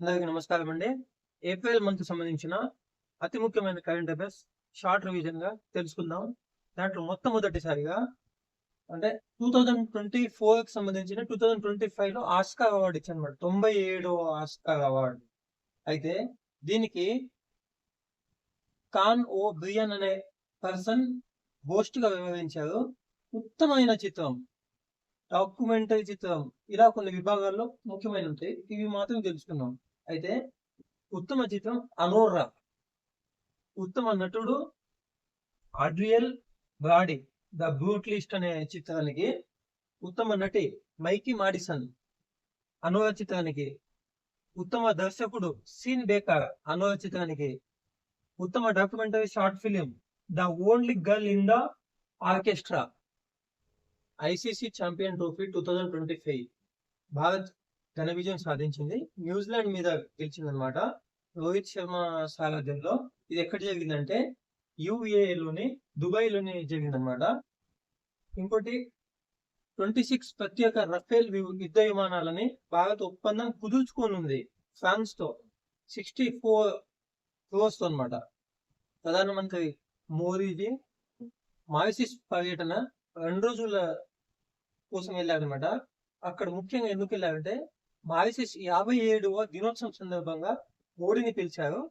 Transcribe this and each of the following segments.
అందరికీ నమస్కారం అండి ఏప్రిల్ మంత్ సంబంధించిన అతి ముఖ్యమైన కరెంట్ అఫైర్స్ షార్ట్ రివిజన్గా తెలుసుకుందాం. దాంట్లో మొట్టమొదటిసారిగా అంటే టూ థౌజండ్ ట్వంటీ ఫోర్కి సంబంధించిన టూ థౌజండ్ ట్వంటీ ఫైవ్లో ఆస్కార్ అవార్డు ఇచ్చానమాట తొంభై ఏడో ఆస్కార్ అవార్డు. అయితే దీనికి కాన్ ఓ బ్రియన్ అనే పర్సన్ హోస్ట్గా వ్యవహరించారు. ఉత్తమైన చిత్రం డాక్యుమెంటరీ చిత్రం. ఇలా కొన్ని విభాగాల్లో ముఖ్యమైన ఉంటాయి. ఇవి మాత్రం తెలుసుకున్నాం అయితే ఉత్తమ చిత్రం అనోరా ఉత్తమ నటుడు అడ్రియల్ బ్రాడీ ద బ్రూట్లిస్ట్ అనే చిత్రానికి ఉత్తమ నటి మైకి మాడిసన్ అనోరా చిత్రానికి ఉత్తమ దర్శకుడు సీన్ బేకర్ అనోరా చిత్రానికి ఉత్తమ documentary short film the only girl in the orchestra ICC champion trophy two thousand twenty five. Bharat ఘన విజయం సాధించింది. న్యూజిలాండ్ మీద గెలిచిందనమాట రోహిత్ శర్మ సారథ్యంలో ఇది ఎక్కడ జరిగిందంటే యుఏలోని దుబాయ్లోని జరిగిందనమాట ఇంకోటి ట్వంటీ సిక్స్ ప్రత్యేక రఫేల్ యుద్ధ విమానాలని భారత్ ఒప్పందం కుదుర్చుకోనుంది ఫ్రాన్స్తో సిక్స్టీ ఫోర్ క్రోర్స్ అనమాట ప్రధానమంత్రి మోదీజీ మారిసిస్ పర్యటన రెండు రోజుల కోసం వెళ్ళారనమాట అక్కడ ముఖ్యంగా ఎందుకు వెళ్ళారంటే మారిసిస్ యాభై ఏడవ దినోత్సవం సందర్భంగా మోడీని పిలిచారు.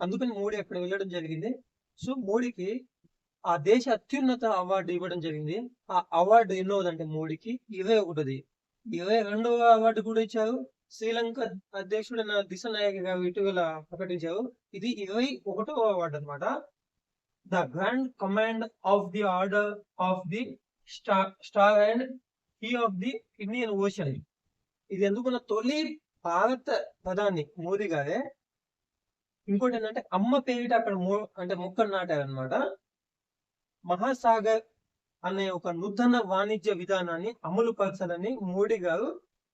అందుకని మోడీ అక్కడ వెళ్ళడం జరిగింది. సో మోడీకి ఆ దేశ అత్యున్నత అవార్డు ఇవ్వడం జరిగింది. ఆ అవార్డు ఎన్నోదంటే మోడీకి ఇరవై ఒకటిది. ఇరవై రెండవ అవార్డు కూడా ఇచ్చారు. శ్రీలంక అధ్యక్షుడైన దిశ నాయకుగా గారు ఇటీవల ప్రకటించారు. ఇది ఇరవై ఒకటవ అవార్డు అనమాట the grand command of the order of the star star and he of the Indian ocean. ఇది ఎందుకున్న తొలి భారత ప్రధాని మోదీ గారే? ఇంకోటి ఏంటంటే అమ్మ పేరిట అక్కడ మో అంటే మొక్కలు నాటారనమాట మహాసాగర్ అనే ఒక నూతన వాణిజ్య విధానాన్ని అమలు పరచాలని మోడీ గారు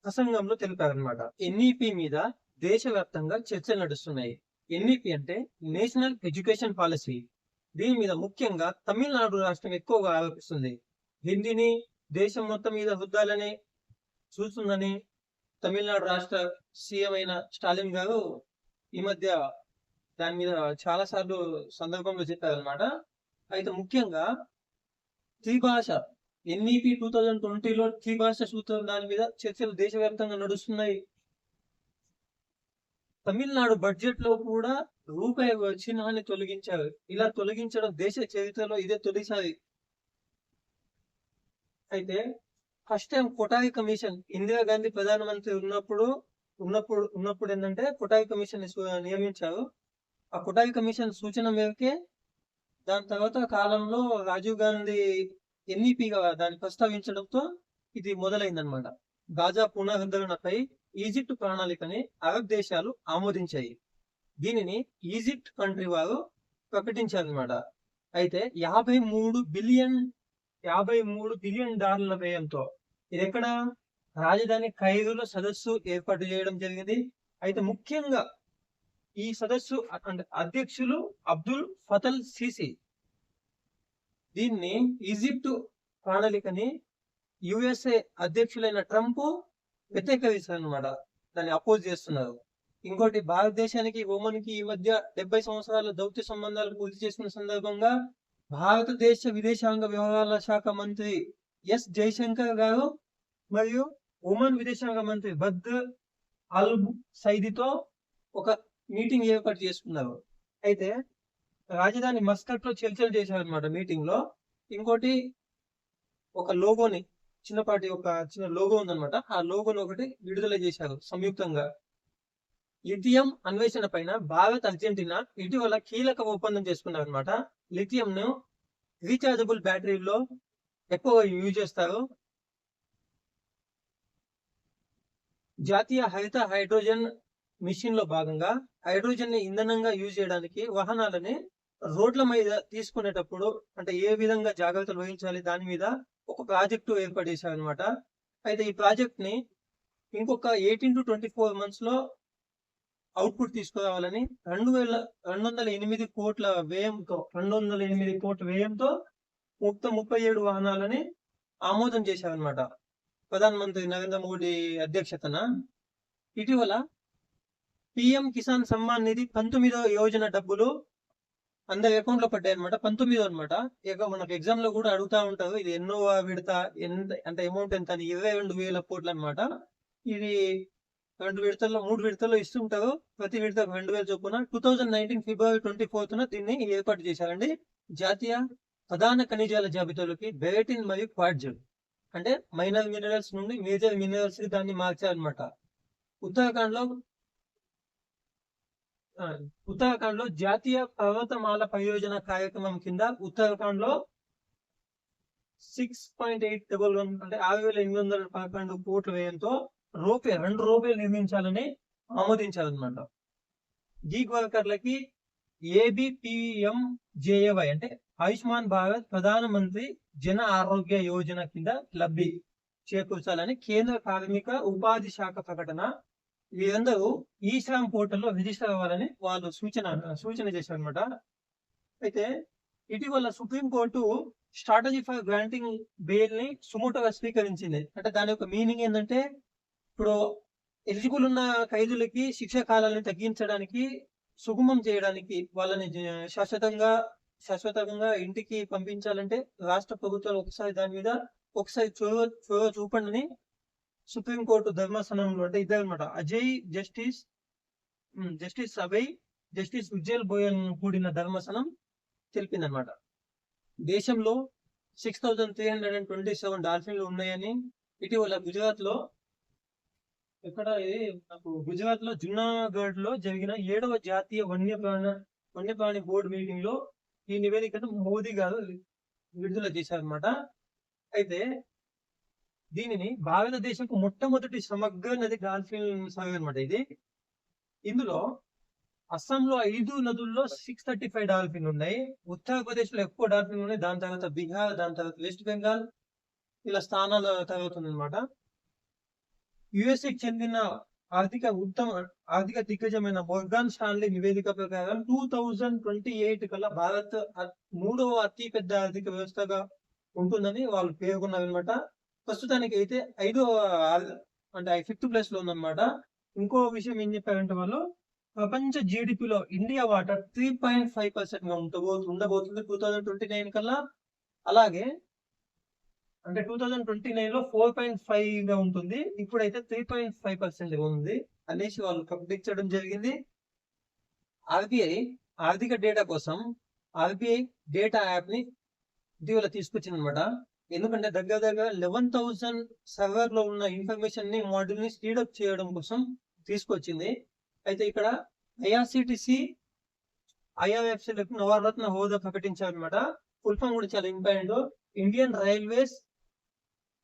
ప్రసంగంలో తెలిపారనమాట ఎన్ఈపి మీద దేశవ్యాప్తంగా చర్చలు నడుస్తున్నాయి. ఎన్ఈపి అంటే నేషనల్ ఎడ్యుకేషన్ పాలసీ. దీని మీద ముఖ్యంగా తమిళనాడు రాష్ట్రం ఎక్కువగా ఆరోపిస్తుంది హిందీని దేశం మొత్తం మీద వృద్ధాలని చూస్తుందని తమిళనాడు రాష్ట్ర సీఎం అయిన స్టాలిన్ గారు ఈ మధ్య దాని మీద చాలా సార్లు సందర్భంలో చెప్పారనమాట అయితే ముఖ్యంగా త్రిభాష ఎన్ఈపి టూ థౌజండ్ ట్వంటీలో త్రిభాష సూత్రం దాని మీద చర్చలు దేశవ్యాప్తంగా నడుస్తున్నాయి. తమిళనాడు బడ్జెట్లో కూడా రూపాయి చిహ్నాన్ని తొలగించారు. ఇలా తొలగించడం దేశ చరిత్రలో ఇదే తొలిసారి. అయితే first time Kothari commission Indira Gandhi ప్రధానమంత్రి ఉన్నప్పుడు ఉన్నప్పుడు ఉన్నప్పుడు ఏంటంటే కొటారి కమిషన్ నియమించారు. ఆ కొటాయి కమిషన్ సూచన మేరకే దాని తర్వాత కాలంలో రాజీవ్ గాంధీ ఎన్ఈపిగా దాన్ని ప్రస్తావించడంతో ఇది మొదలైందనమాట గాజా పునరుద్ధరణపై ఈజిప్ట్ ప్రణాళికని అరబ్ దేశాలు ఆమోదించాయి. దీనిని ఈజిప్ట్ కంట్రీ వారు ప్రకటించారనమాట అయితే యాభై మూడు బిలియన్ యాభై మూడు బిలియన్ డాలర్ల వ్యయంతో ఇది ఎక్కడ రాజధాని ఖైరులో సదస్సు ఏర్పాటు చేయడం జరిగింది. అయితే ముఖ్యంగా ఈ సదస్సు అంటే అధ్యక్షులు అబ్దుల్ ఫతల్ సిసి. దీన్ని ఈజిప్ట్ ప్రణాళికని యుఎస్ఏ అధ్యక్షులైన ట్రంప్ వ్యతిరేకరిస్తారు అనమాట దాన్ని అపోజ్ చేస్తున్నారు. ఇంకోటి భారతదేశానికి ఒమన్కి ఈ మధ్య డెబ్బై సంవత్సరాల దౌత్య సంబంధాలు పూర్తి చేసుకున్న సందర్భంగా భారతదేశ విదేశాంగ వ్యవహారాల శాఖ మంత్రి ఎస్. జయశంకర్ గారు మరియు ఉమెన్ విదేశాంగ మంత్రి బద్ అల్ సైదితో ఒక మీటింగ్ ఏర్పాటు చేసుకున్నారు. అయితే రాజధాని మస్కట్లో చర్చలు చేశారనమాట మీటింగ్లో ఇంకోటి ఒక లోగోని చిన్నపాటి ఒక చిన్న లోగో ఉందన్నమాట. ఆ లోగోని ఒకటి విడుదల చేశారు సంయుక్తంగా. లిథియం అన్వేషణ పైన భారత్ అర్జెంటీనా ఇటీవల కీలక ఒప్పందం చేసుకున్నారు అనమాట లిథియం ను రీచార్జబుల్ బ్యాటరీలో ఎక్కువగా యూజ్ చేస్తారు. జాతీయ హరిత హైడ్రోజన్ మిషన్లో భాగంగా హైడ్రోజన్ని ఇంధనంగా యూజ్ చేయడానికి వాహనాలని రోడ్ల మీద తీసుకునేటప్పుడు అంటే ఏ విధంగా జాగ్రత్తలు వహించాలి దాని మీద ఒక ప్రాజెక్టు ఏర్పాటు చేశారు అయితే ఈ ప్రాజెక్ట్ని ఇంకొక ఎయిటీన్ టు ట్వంటీ ఫోర్ మంత్స్లో అవుట్పుట్ తీసుకురావాలని రెండు వేల రెండు వందల ఎనిమిది కోట్ల వ్యయంతో రెండు వందల ఎనిమిది కోట్ల వ్యయంతో మొత్తం ముప్పై ఏడు వాహనాలని ఆమోదం చేశారనమాట ప్రధానమంత్రి నరేంద్ర మోడీ అధ్యక్షతన ఇటీవల పిఎం కిసాన్ సమ్మాన్ నిధి పంతొమ్మిదో యోజన డబ్బులు అందరి అకౌంట్లో పడ్డాయి అనమాట పంతొమ్మిదో అనమాట ఇక మనకు ఎగ్జామ్లో కూడా అడుగుతా ఉంటారు. ఇది ఎన్నో విడత ఎంత అంటే అమౌంట్ ఎంత అని. ఇరవై రెండు వేల కోట్లు అనమాట ఇది రెండు విడతల్లో మూడు విడతల్లో ఇస్తుంటారు ప్రతి విడత రెండు వేల చొప్పున. Two thousand nineteen February twenty ఫోర్త్న దీన్ని ఏర్పాటు చేశారండి జాతీయ ప్రధాన ఖనిజాల జాబితాలోకి బెరటిన్ మరియు క్వాడ్జల్ అంటే మైనర్ మినరల్స్ నుండి మేజర్ మినరల్స్కి దాన్ని మార్చారనమాట ఉత్తరాఖండ్లో ఉత్తరాఖండ్లో జాతీయ పర్వతమాల పరియోజన కార్యక్రమం కింద ఉత్తరాఖండ్లో six point eight double one అంటే ఆరు వేల ఎనిమిది వందల పదకొండు కోట్ల వ్యయంతో రోపే రెండు రోపే నిర్మించాలని ఆమోదించాలన్నమాట గీక్ వర్కర్లకి ఏబిపిఎం జేఏవై అంటే ఆయుష్మాన్ భారత్ ప్రధానమంత్రి జన ఆరోగ్య యోజన కింద లబ్ధి చేకూర్చాలని కేంద్ర కార్మిక ఉపాధి శాఖ ప్రకటన వీరందరూ ఈ శ్రామ్ పోర్టల్లో రిజిస్టర్ అవ్వాలని వాళ్ళు సూచన సూచన చేశారనమాట అయితే ఇటీవల supreme court strategy for granting బెయిల్ని సుమోటోగా స్వీకరించింది. అంటే దాని యొక్క మీనింగ్ ఏంటంటే ఇప్పుడు ఎలిజిబుల్ ఉన్న ఖైదీలకి శిక్ష కాలాన్ని తగ్గించడానికి సుగమం చేయడానికి వాళ్ళని శాశ్వతంగా శాశ్వతంగా ఇంటికి పంపించాలంటే రాష్ట్ర ప్రభుత్వాలు ఒకసారి దాని మీద ఒకసారి చొరవ చొరవ చూపండి సుప్రీంకోర్టు సుప్రీం కోర్టు ధర్మాసనంలో అంటే ఇద్దరు అనమాట Ajay justice justice Abhay justice Ujjal Boyle కూడిన ధర్మాసనం తెలిపిందనమాట దేశంలో six thousand three hundred and twenty seven డాల్ఫిన్లు ఉన్నాయని ఇటీవల గుజరాత్లో ఇక్కడ ఇది? నాకు గుజరాత్లో లో జరిగిన ఏడవ జాతీయ వన్యప్రాణ వన్యప్రాణి బోర్డు మీటింగ్లో ఈ నివేదికను మోదీ గారు విడుదల చేశారన్నమాట. అయితే దీనిని భారతదేశంకు మొట్టమొదటి సమగ్ర నది డాల్ఫిన్ సాగు అనమాట ఇది. ఇందులో అస్సాంలో ఐదు నదుల్లో సిక్స్ థర్టీ ఫైవ్ డాల్ఫిన్ ఉన్నాయి. ఉత్తరప్రదేశ్లో ఎక్కువ డాల్ఫిన్ ఉన్నాయి. దాని తర్వాత బీహార్ దాని తర్వాత వెస్ట్ బెంగాల్ ఇలా స్థానాల తర్వాత ఉందన్నమాట. యుఎస్ఏకి చెందిన ఆర్థిక ఉత్తమ ఆర్థిక దిగ్గజమైన మోర్గాన్ స్టాన్లీ నివేదిక ప్రకారం టూ థౌజండ్ ట్వంటీ ఎయిట్ కల్లా భారత్ మూడవ అతి పెద్ద ఆర్థిక వ్యవస్థగా ఉంటుందని వాళ్ళు పేర్కొన్నారు అనమాట ప్రస్తుతానికి అయితే ఐదో అంటే ఫిఫ్త్ ప్లేస్లో ఉందన్నమాట. ఇంకో విషయం ఏం చెప్పారంటే వాళ్ళు ప్రపంచ జీడిపిలో ఇండియా వాటా త్రీ పాయింట్ ఫైవ్ పర్సెంట్గా ఉండబోతుంది. టూ థౌజండ్ ట్వంటీ నైన్ కల్లా. అలాగే అంటే టూ థౌజండ్ ట్వంటీ నైన్లో ఫోర్ పాయింట్ ఫైవ్గా ఉంటుంది. ఇప్పుడైతే త్రీ పాయింట్ ఫైవ్ పర్సెంట్ ఉంది అనేసి వాళ్ళు ప్రకటించడం జరిగింది. ఆర్బిఐ ఆర్థిక డేటా కోసం ఆర్బిఐ డేటా యాప్ని ఇటీవల తీసుకొచ్చింది అనమాట ఎందుకంటే దగ్గర దగ్గర లెవెన్ థౌసండ్ సర్వర్లో ఉన్న ఇన్ఫర్మేషన్ని మాడ్యూల్ని స్పీడప్ చేయడం కోసం తీసుకొచ్చింది. అయితే ఇక్కడ ఐఆర్సిటిసి ఐఆర్ఎఫ్సి నవరత్న హోదా ప్రకటించారనమాట ఫుల్ ఫామ్ కూడా చాలా important. Indian Railways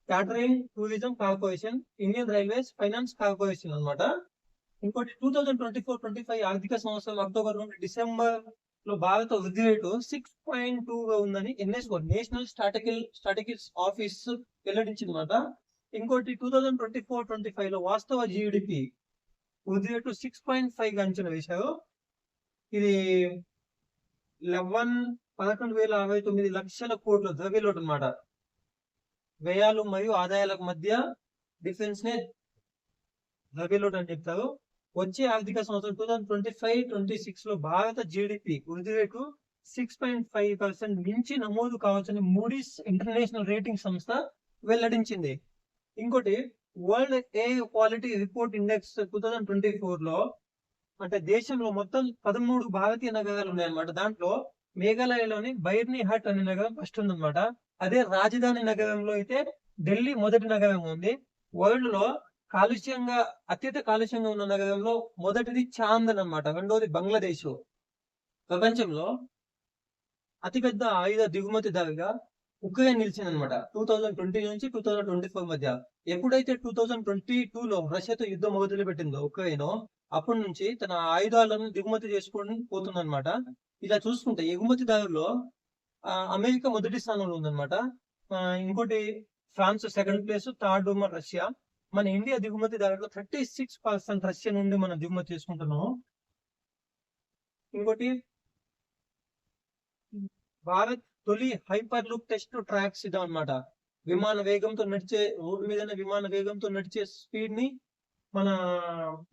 Catering Tourism Corporation Indian Railways Finance Corporation అన్నమాట. ఇంకోటి two thousand twenty four twenty five ఆర్థిక సంవత్సరం అక్టోబర్ నుండి డిసెంబర్లో భారత వృద్ధి రేటు సిక్స్ పాయింట్ టూ గా ఉందని NSO National Statical Strategics Office వెల్లడించింది అనమాట ఇంకోటి two thousand twenty four twenty ఫైవ్లో వాస్తవ జీడిపి వృద్ధి రేటు సిక్స్ పాయింట్ ఫైవ్గా అంచనా వేశారు. ఇది లెవెన్ పదకొండు వేల అరవై తొమ్మిది లక్షల కోట్ల ద్రవ్యలోటు అనమాట వ్యయాలు మరియు ఆదాయాలకు మధ్య డిఫరెన్స్ నే ద్రవ్యలోటు అని చెప్తారు. వచ్చే ఆర్థిక సంవత్సరం two thousand twenty five twenty సిక్స్లో భారత జీడిపి వృద్ధి rate six point five percent మించి నమోదు కావచ్చని మూడీస్ ఇంటర్నేషనల్ రేటింగ్ సంస్థ వెల్లడించింది. ఇంకోటి world air quality report index two thousand twenty ఫోర్లో అంటే దేశంలో మొత్తం పదమూడు భారతీయ నగరాలు ఉన్నాయన్నమాట. దాంట్లో మేఘాలయలోని బైర్ని హట్ అనే నగరం ఫస్ట్ ఉందన్నమాట. అదే రాజధాని నగరంలో అయితే ఢిల్లీ మొదటి నగరం ఉంది. వరల్డ్లో కాలుష్యంగా అత్యంత కాలుష్యంగా ఉన్న నగరంలో మొదటిది చాందన్ అన్నమాట. రెండోది బంగ్లాదేశ్. ప్రపంచంలో అతిపెద్ద ఆయుధ దిగుమతిదారుగా ఉక్రెయిన్ నిలిచింది అనమాట టూ థౌజండ్ ట్వంటీ నుంచి టూ థౌజండ్ ట్వంటీ ఫోర్ మధ్య. ఎప్పుడైతే టూ థౌజండ్ ట్వంటీ టూ లో రష్యాతో యుద్ధం మొదలు పెట్టిందో ఉక్రెయిన్ అప్పటి నుంచి తన ఆయుధాలను దిగుమతి చేసుకోవడం పోతుంది అనమాట ఇలా చూసుకుంటే ఎగుమతిదారుల్లో అమెరికా మొదటి స్థానంలో ఉందన్నమాట. ఇంకోటి ఫ్రాన్స్ సెకండ్ ప్లేస్ థర్డ్ మన రష్యా. మన ఇండియా దిగుమతిదారులు థర్టీ సిక్స్ పర్సెంట్ రష్యా నుండి మనం దిగుమతి చేసుకుంటున్నాము. ఇంకోటి భారత్ తొలి హైపర్ లుక్ టెస్ట్ ట్రాక్స్ ఇదా అనమాట విమాన వేగంతో నడిచే రోడ్డు మీద విమాన వేగంతో నడిచే స్పీడ్ని మన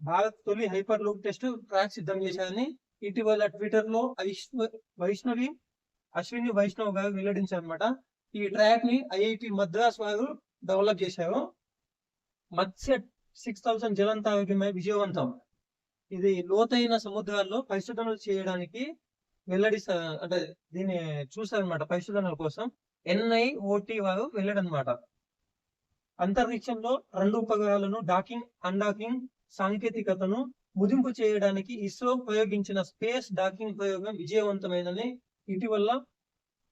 భారత్ తొలి హైపర్ లూప్ టెస్ట్ ట్రాక్ సిద్ధం చేశారని ఇటీవల ట్విట్టర్లో వైష్ణవి అశ్విని వైష్ణవ్ గారు వెల్లడించారనమాట ఈ ట్రాక్ని ఐఐటి మద్రాస్ వారు డెవలప్ చేశారు. మత్స్య సిక్స్ థౌసండ్ జలంతారోగ్యమై విజయవంతం. ఇది లోతైన సముద్రాల్లో పరిశోధనలు చేయడానికి వెల్లడిస్తారు అంటే దీన్ని చూసారనమాట పరిశోధనల కోసం. ఎన్ఐఓటి వారు వెళ్ళడనమాట అంతరిక్షంలో రెండు ఉపగ్రహాలను డాకింగ్ అన్డాకింగ్ సాంకేతికతను ముదింపు చేయడానికి ఇస్రో ప్రయోగించిన స్పేస్ డాకింగ్ ప్రయోగం విజయవంతమైనని ఇటీవల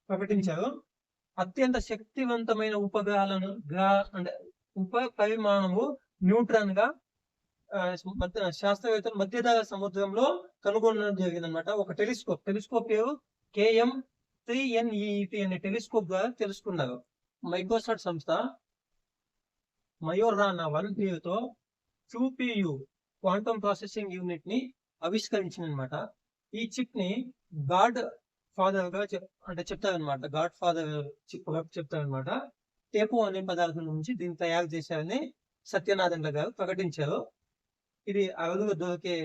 ప్రకటించారు. అత్యంత శక్తివంతమైన ఉపగ్రహాలను గ్రహ అంటే ఉప పరిమాణము న్యూట్రాన్గా మధ్య- శాస్త్రవేత్తలు మధ్యధర సముద్రంలో కనుగొనడం జరిగిందనమాట ఒక టెలిస్కోప్. టెలిస్కోప్ పేరు కేఎం త్రీ ఎన్ఈటి అనే టెలిస్కోప్ ద్వారా తెలుసుకున్నారు. మైక్రోసాఫ్ట్ సంస్థ మయోరానా వన్ పేరుతో క్యూపియు క్వాంటమ్ ప్రాసెసింగ్ యూనిట్ని ఆవిష్కరించిందనమాట ఈ చిప్ని గాడ్ ఫాదర్గా అంటే చెప్తారనమాట గాడ్ ఫాదర్ చిప్ చెప్తారనమాట టేపు అనే పదార్థం నుంచి దీన్ని తయారు చేశారని సత్యనారాయణ గారు ప్రకటించారు. ఇది అరుగులో దొరికే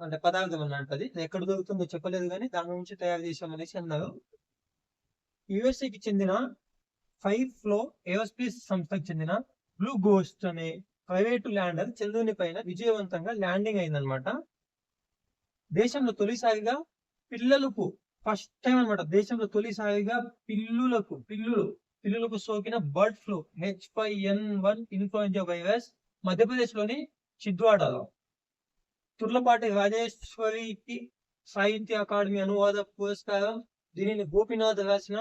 అంటే పదార్థం అన్నట్టు అది. ఎక్కడ దొరుకుతుందో చెప్పలేదు కానీ దాని నుంచి తయారు చేశామనేసి అన్నారు. యుఎస్ఏకి కి చెందిన ఫైవ్ ఫ్లో ఏరోస్పేస్ సంస్థకు చెందిన బ్లూ గోస్ట్ అనే ప్రైవేటు ల్యాండర్ చంద్రుని పైన విజయవంతంగా ల్యాండింగ్ అయిందనమాట దేశంలో తొలిసారిగా పిల్లలకు ఫస్ట్ టైం అన్నమాట. దేశంలో తొలిసారిగా పిల్లులకు పిల్లులు పిల్లులకు సోకిన bird flu H five N one influenza virus మధ్యప్రదేశ్లోని చిద్వాడలో. తుర్లపాటి రాజేశ్వరికి సాహిత్య అకాడమీ అనువాద పురస్కారం. దీనిని గోపినాథ్ రాసిన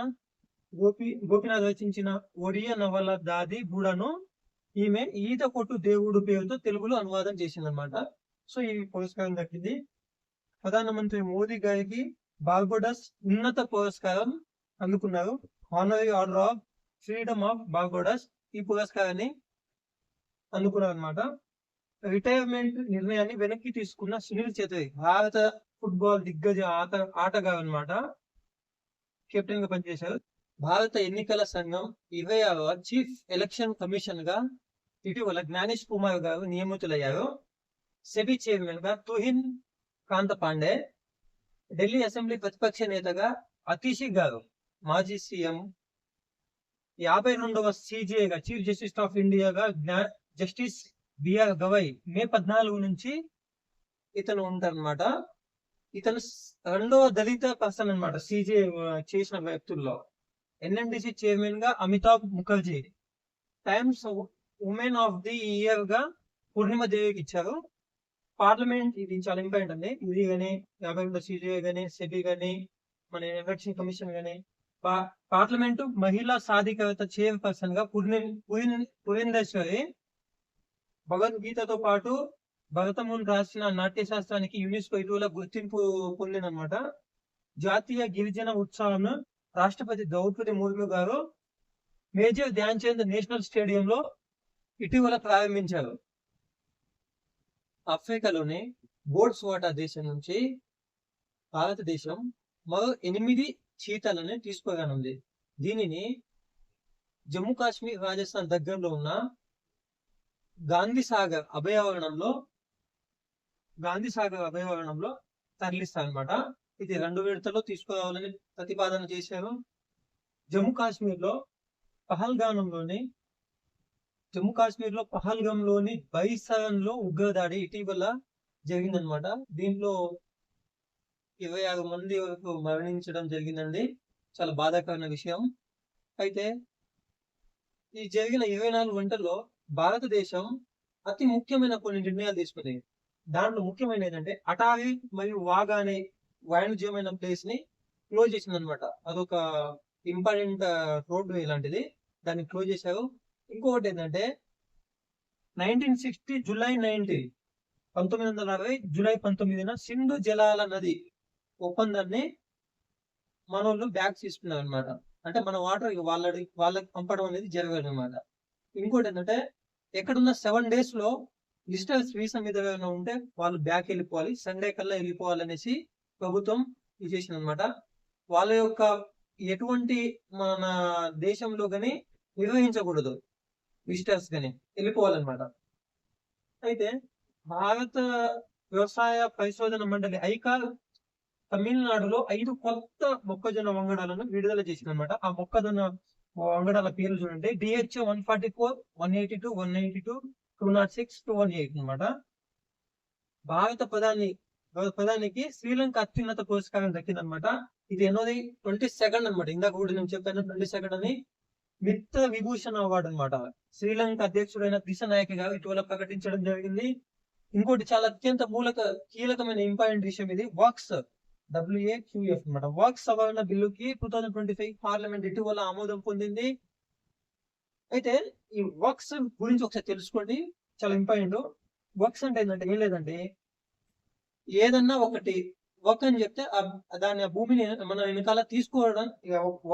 గోపి గోపినాథ్ రచించిన ఒడియా నవల దాది బుడను ఈమె ఈత కొట్టు దేవుడు పేరుతో తెలుగులో అనువాదం చేసిందనమాట సో ఈ పురస్కారం దక్కింది. ప్రధానమంత్రి మోదీ గారికి బార్బోడస్ ఉన్నత పురస్కారం అందుకున్నారు. Honorary order of freedom of Barbados ఈ పురస్కారాన్ని అందుకున్నారు అనమాట రిటైర్మెంట్ నిర్ణయాన్ని వెనక్కి తీసుకున్న సునీల్ ఛత్రి భారత ఫుట్బాల్ దిగ్గజ ఆట ఆటగారు అనమాట కెప్టెన్గా పనిచేశారు. భారత ఎన్నికల సంఘం ఇరవై ఆరవ చీఫ్ ఎలక్షన్ కమిషన్గా ఇటీవల జ్ఞానేష్ కుమార్ గారు నియమితులయ్యారు. సెబీ చైర్మన్గా తుహిన్ కాంత పాండే ఢిల్లీ అసెంబ్లీ ప్రతిపక్ష నేతగా అతీషి గారు మాజీ సీఎం యాభై రెండవ సిజిఐగా చీఫ్ జస్టిస్ ఆఫ్ ఇండియాగా జ్ఞా- జస్టిస్ బిఆర్ గవై మే పద్నాలుగు నుంచి ఇతను ఉంటారనమాట ఇతను రెండవ దళిత పర్సన్ అన్నమాట సిజిఐ చేసిన వ్యక్తుల్లో. ఎన్ఎండిసి చైర్మన్గా Amitabh Mukherjee. Times women of the ఇయర్గా Purnima దేవికి ఇచ్చారు. పార్లమెంట్ ఇది చాలా ఇంపార్టెంట్ అండి. ఇది కానీ యాభై ఎనిమిది సిజిఐ కానీ సెబీ కానీ మన ఎలక్షన్ కమిషన్ కానీ పార్లమెంట్ మహిళా సాధికారత చైర్పర్సన్గా పురిన్ పురేందర్శ్వరి భగవద్గీతతో పాటు భరతమున్ రాసిన నాట్య శాస్త్రానికి యునెస్కో ఇటీవల గుర్తింపు పొందినమాట జాతీయ గిరిజన ఉత్సవం రాష్ట్రపతి ద్రౌపది ముర్ము గారు మేజర్ ధ్యాన్ చంద్ నేషనల్ స్టేడియంలో ఇటీవల ప్రారంభించారు. ఆఫ్రికాలోని బోట్స్వాటా దేశం నుంచి భారతదేశం మరో ఎనిమిది చీతాలను తీసుకోగానుంది. దీనిని జమ్మూ కాశ్మీర్ రాజస్థాన్ దగ్గరలో ఉన్న గాంధీ సాగర్ అభయావరణంలో గాంధీ సాగర్ అభయారణంలో తరలిస్తారనమాట ఇది రెండు విడతల్లో తీసుకురావాలని ప్రతిపాదన చేశారు. జమ్మూ కాశ్మీర్లో పహల్గానంలోని జమ్మూ కాశ్మీర్లో పహల్గాంలోని బైసాన్లో ఉగ్రదాడి ఇటీవల జరిగిందనమాట దీంట్లో ఇరవై ఆరు మంది వరకు మరణించడం జరిగిందండి. చాలా బాధాకరమైన విషయం. అయితే ఈ జరిగిన ఇరవై నాలుగు గంటల్లో భారతదేశం అతి ముఖ్యమైన కొన్ని నిర్ణయాలు తీసుకుంది దాంట్లో ముఖ్యమైన ఏంటంటే అటారీ మరియు వాగా అనే వాణిజ్యమైన ప్లేస్ని క్లోజ్ చేసింది అనమాట అదొక ఇంపార్టెంట్ రోడ్ ఇలాంటిది దాన్ని క్లోజ్ చేశారు. ఇంకొకటి ఏంటంటే నైన్టీన్ సిక్స్టీ జూలై నైన్టీ పంతొమ్మిది వందల అరవై జూలై పంతొమ్మిదిన సింధు జలాల నది ఒప్పందాన్ని మన వాళ్ళు బ్యాక్ తీసుకున్నారు అనమాట అంటే మన వాటర్ వాళ్ళ వాళ్ళకి పంపడం అనేది జరగదు అనమాట ఇంకోటి ఏంటంటే ఎక్కడున్న సెవెన్ డేస్లో డిజిటల్ వీసా మీద ఏమైనా ఉంటే వాళ్ళు బ్యాక్ వెళ్ళిపోవాలి. సండే కల్లా వెళ్ళిపోవాలి అనేసి ప్రభుత్వం ఇది చేసింది అనమాట వాళ్ళ యొక్క ఎటువంటి మన దేశంలో కానీ నిర్వహించకూడదు. విజిటర్స్ గాని వెళ్ళిపోవాలన్నమాట. అయితే భారత వ్యవసాయ పరిశోధన మండలి ఐకార్ తమిళనాడులో ఐదు కొత్త మొక్కజొన్న వంగడాలను విడుదల చేసింది అనమాట ఆ మొక్కజొన్న వంగడాల పేర్లు చూడండి. DH one forty four one eighty two one eighty two two nought six two one eight అనమాట భారత ప్రధాని ప్రధానికి శ్రీలంక అత్యున్నత పురస్కారం దక్కిందనమాట ఇది ఎన్నోది? ట్వంటీ సెకండ్ అనమాట ఇందాక కూడా నేను చెప్పాను ట్వంటీ సెకండ్ అని మిత్ర విభూషణ్ అవార్డు అనమాట శ్రీలంక అధ్యక్షుడైన దిశ గారు ఇటీవల ప్రకటించడం జరిగింది. ఇంకోటి చాలా అత్యంత మూలక కీలకమైన ఇంపార్టెంట్ విషయం ఇది వాక్స్ డబ్ల్యూఏక్యూఎఫ్ అనమాట వాక్స్ సవరణ బిల్లుకి two thousand twenty five parliament ఇటీవల ఆమోదం పొందింది. అయితే ఈ వర్క్స్ గురించి ఒకసారి తెలుసుకోండి చాలా ఇంపార్టెంట్. వర్క్స్ అంటే ఏంటంటే ఏం లేదండి ఏదన్నా ఒకటి వర్క్ అని చెప్తే దాని ఆ భూమిని మన వెనకాల తీసుకోవడం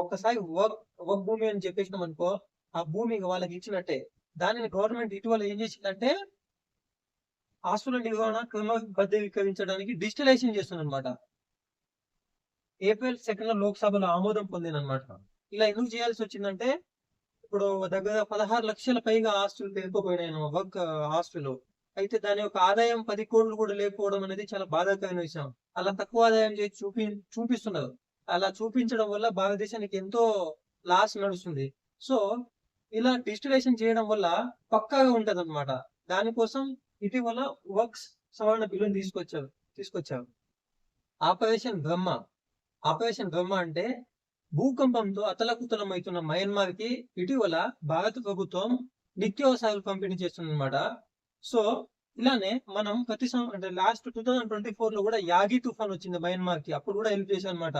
ఒక్కసారి వర్క్ వర్క్ భూమి అని చెప్పేసినాం అనుకో ఆ భూమి వాళ్ళకి ఇచ్చినట్టే. దానిని గవర్నమెంట్ ఇటీవల ఏం చేసిందంటే ఆస్తుల నిర్వహణ క్రమబద్ధీకరించడానికి డిజిటలైజేషన్ చేస్తుంది అనమాట ఏప్రిల్ సెకండ్లో లోక్సభలో ఆమోదం పొందిందనమాట ఇలా ఎందుకు చేయాల్సి వచ్చిందంటే ఇప్పుడు దగ్గర పదహారు లక్షల పైగా ఆస్తులు పేరుకుపోయినాయి వర్క్ ఆస్తులు. అయితే దాని యొక్క ఆదాయం పది కోట్లు కూడా లేకపోవడం అనేది చాలా బాధాకరమైన విషయం. అలా తక్కువ ఆదాయం చేసి చూపి చూపిస్తున్నారు. అలా చూపించడం వల్ల భారతదేశానికి ఎంతో లాస్ నడుస్తుంది. సో ఇలా డిజిటలైజేషన్ చేయడం వల్ల పక్కాగా ఉంటది అనమాట దానికోసం ఇటీవల వర్క్స్ సవరణ బిల్లును తీసుకొచ్చారు తీసుకొచ్చారు. ఆపరేషన్ బ్రహ్మ. ఆపరేషన్ బ్రహ్మ అంటే భూకంపంతో అతలకుతలం అవుతున్న మయన్మార్కి ఇటీవల భారత ప్రభుత్వం నిత్యావసరాలు పంపిణీ చేస్తుందన్నమాట. సో ఇలానే మనం ప్రతి సంవత్సరం అంటే లాస్ట్ టూ థౌసండ్ ట్వంటీ ఫోర్లో కూడా యాగి తుఫాన్ వచ్చింది మయన్మార్కి అప్పుడు కూడా హెల్ప్ చేశాం అనమాట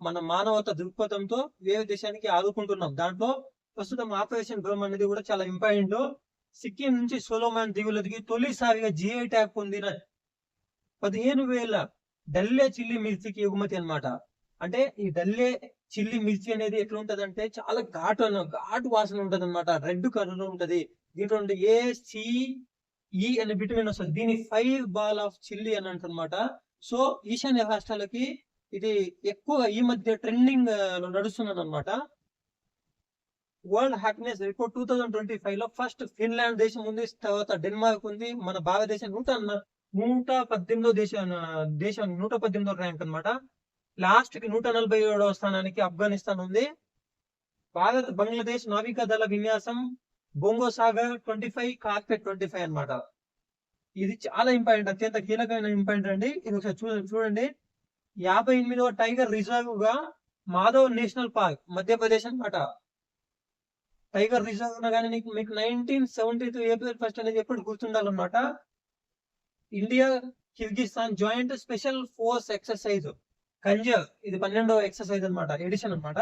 మన మానవత దృక్పథంతో వేరే దేశానికి ఆదుకుంటున్నాం. దాంట్లో ప్రస్తుతం ఆపరేషన్ బ్రహ్మ అనేది కూడా చాలా ఇంపార్టెంట్. సిక్కిం నుంచి సోలోమాన్ దీవులకి తొలిసారిగా జిఐ ట్యాగ్ పొందిన పదిహేను వేల డల్లే చిల్లి మిర్చికి ఎగుమతి అన్నమాట. అంటే ఈ డల్లే చిల్లి మిర్చి అనేది ఎట్లా ఉంటది అంటే చాలా ఘాటు ఘాటు వాసన ఉంటది అనమాట రెడ్ కలర్లో ఉంటది. దీంట్లో ఏ సి ఈ అనే విటమిన్ వస్తుంది. దీని ఫైవ్ బాల్ ఆఫ్ చిల్లి అని అంటనమాట సో ఈశాన్య రాష్ట్రాలకి ఇది ఎక్కువ ఈ మధ్య ట్రెండింగ్లో నడుస్తున్నది అనమాట world happiness report two thousand twenty ఫైవ్లో ఫస్ట్ ఫిన్లాండ్ దేశం ఉంది తర్వాత డెన్మార్క్ ఉంది మన భారతదేశం నూట నూట పద్దెనిమిదో దేశ దేశం నూట పద్దెనిమిదో ర్యాంక్ అన్నమాట. లాస్ట్కి నూట నలభై ఏడవ స్థానానికి ఆఫ్ఘనిస్తాన్ ఉంది. భారత్ బంగ్లాదేశ్ నావికా దళ విన్యాసం Bongo Sagar twenty five CORPAT twenty five అనమాట ఇది చాలా ఇంపార్టెంట్ అత్యంత కీలకమైన ఇంపార్టెంట్ అండి. ఇది ఒకసారి చూడండి. యాభై ఎనిమిదవ టైగర్ రిజర్వ్గా మాధవ్ నేషనల్ పార్క్ మధ్యప్రదేశ్ అన్నమాట. టైగర్ రిజర్వ్ కానీ నీకు మీకు nineteen seventy two April first అనేది ఎప్పుడు గుర్తుండాలన్నమాట. India Kyrgyzstan joint special force exercise. Khanjar ఇది పన్నెండవ ఎక్సర్సైజ్ అన్నమాట ఎడిషన్ అన్నమాట.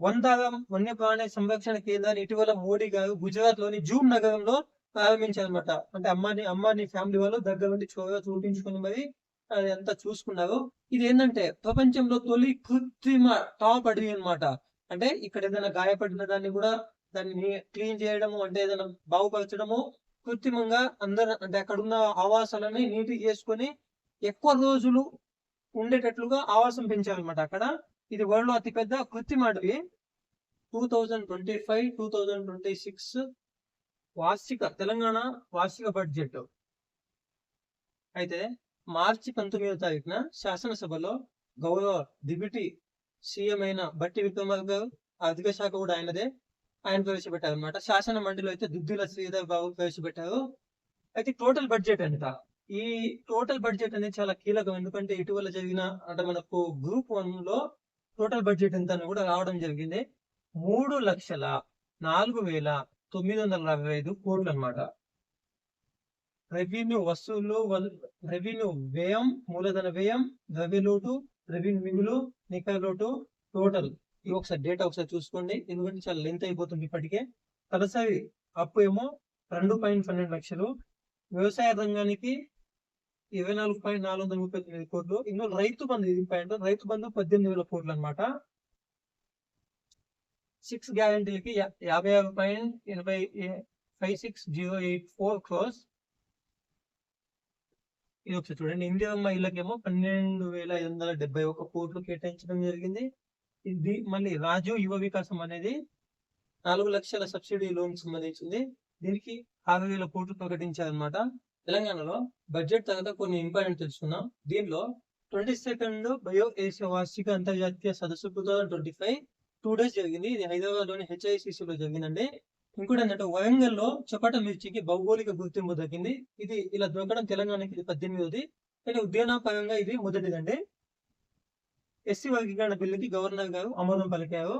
వందాగం వన్యప్రాణి సంరక్షణ కేంద్రాన్ని ఇటీవల మోడీ గారు గుజరాత్లోని జూమ్ నగరంలో ప్రారంభించారనమాట అంటే అమ్మాని అమ్మాని ఫ్యామిలీ వాళ్ళు దగ్గర నుండి చోర చూపించుకుని మరి అది అంతా చూసుకున్నారు. ఇది ఏంటంటే ప్రపంచంలో తొలి కృత్రిమ టాప్ అడవి అన్నమాట. అంటే ఇక్కడ ఏదైనా గాయపడిన దాన్ని కూడా దాన్ని క్లీన్ చేయడము అంటే ఏదైనా బాగుపరచడము కృత్రిమంగా అందరు అంటే అక్కడ ఉన్న ఆవాసాలని నీటి చేసుకొని ఎక్కువ రోజులు ఉండేటట్లుగా ఆవాసం పెంచాలన్నమాట అక్కడ. ఇది వరల్డ్లో అతిపెద్ద కృత్రిమ అడవి. Two thousand twenty five two thousand twenty six వార్షిక తెలంగాణ వార్షిక బడ్జెట్. అయితే మార్చి పంతొమ్మిదవ తారీఖున శాసనసభలో గౌరవ డిప్యూటీ సీఎం అయిన బట్టి విక్రమార్క గారు ఆర్థిక శాఖ కూడా ఆయనదే. ఆయన ప్రవేశపెట్టారు అనమాట శాసన మండలిలో అయితే దుద్దుల శ్రీధర్ బాబు ప్రవేశపెట్టారు. అయితే టోటల్ బడ్జెట్ అంట ఈ టోటల్ బడ్జెట్ అనేది చాలా కీలకం. ఎందుకంటే ఇటీవల జరిగిన అంటే మనకు గ్రూప్ వన్లో టోటల్ బడ్జెట్ ఎంత అని కూడా రావడం జరిగింది. మూడు లక్షల నాలుగు వేల తొమ్మిది వందల అరవై ఐదు కోట్లు అనమాట రెవెన్యూ వసూలు రెవెన్యూ వ్యయం మూలధన వ్యయం ద్రవ్య లోటు రెవెన్యూ మిగులు నికర లోటు టోటల్. ఇవి ఒకసారి డేటా ఒకసారి చూసుకోండి. ఎందుకంటే చాలా లెంత్ అయిపోతుంది ఇప్పటికే. తలసరి అప్పు ఏమో రెండు పాయింట్ పన్నెండు లక్షలు. వ్యవసాయ రంగానికి ఇరవై నాలుగు పాయింట్ నాలుగు వందల ముప్పై తొమ్మిది కోట్లు. ఇందులో రైతు బంధు ఇది పాయింట్ రైతు బంధు పద్దెనిమిది వేల కోట్లు అనమాట సిక్స్ గ్యారంటీలకి యాభై ఆరు పాయింట్ ఎనభై five six zero eight four crores ఇది ఒకసారి చూడండి. ఇందిరమ్మ ఇళ్ళకేమో పన్నెండు వేల ఐదు వందల డెబ్బై ఒక కోట్లు కేటాయించడం జరిగింది. ఇది మళ్ళీ రాజు యువ వికాసం అనేది నాలుగు లక్షల సబ్సిడీ లోన్ సంబంధించింది. దీనికి ఆరు వేల కోట్లు ప్రకటించారనమాట తెలంగాణలో బడ్జెట్ తర్వాత కొన్ని ఇంపార్టెంట్ తెలుసుకున్నాం దీనిలో ట్వంటీ సెకండ్ బయో ఏషియా వార్షిక అంతర్జాతీయ సదస్సు two thousand twenty five two days జరిగింది. ఇది హైదరాబాద్లోని హెచ్ఐసిసి లో జరిగిందండి. ఇంకోటి ఏంటంటే వరంగల్లో చపాట మిర్చికి భౌగోళిక గుర్తింపు దక్కింది. ఇది ఇలా దొరకడం తెలంగాణకి ఇది పద్దెనిమిది కానీ ఉద్యానపరంగా ఇది మొదటిదండి. ఎస్సీ వర్గీకరణ బిల్లుకి గవర్నర్ గారు ఆమోదం పలికారు.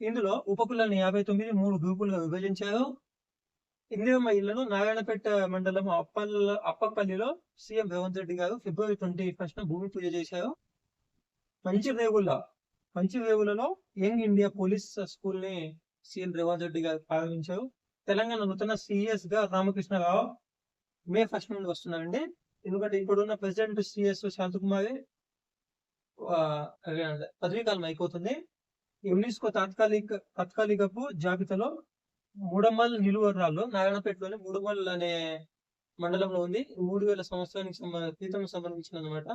ఇందులో ఉపకులాన్ని యాభై తొమ్మిది మూడు గ్రూపులుగా విభజించారు. ఇందిరమ్మ ఇళ్ళను నారాయణపేట మండలం అప్పల్ అప్పపల్లిలో CM Revanth Reddy garu February twenty first భూమి పూజ చేశారు. మంచి రేవుల మంచి రేవులలో యంగ్ ఇండియా పోలీస్ స్కూల్ని సీఎం రేవంత్ రెడ్డి గారు ప్రారంభించారు. తెలంగాణ నూతన సిఎస్గా రామకృష్ణరావు మే ఫస్ట్ నుండి వస్తున్నారండి. ఎందుకంటే ఇప్పుడున్న ప్రెసిడెంట్ సిఎస్ శాంతకుమారి పదవీకాలం అయిపోతుంది. యునెస్కో తాత్కాలిక తాత్కాలికపు జాబితాలో మూడమల్ నిలువరాళ్ళు. నారాయణపేటలోని మూడమల్ అనే మండలంలో ఉంది. మూడు వేల సంవత్సరానికి సంబ- క్రితం సంబంధించిన అనమాట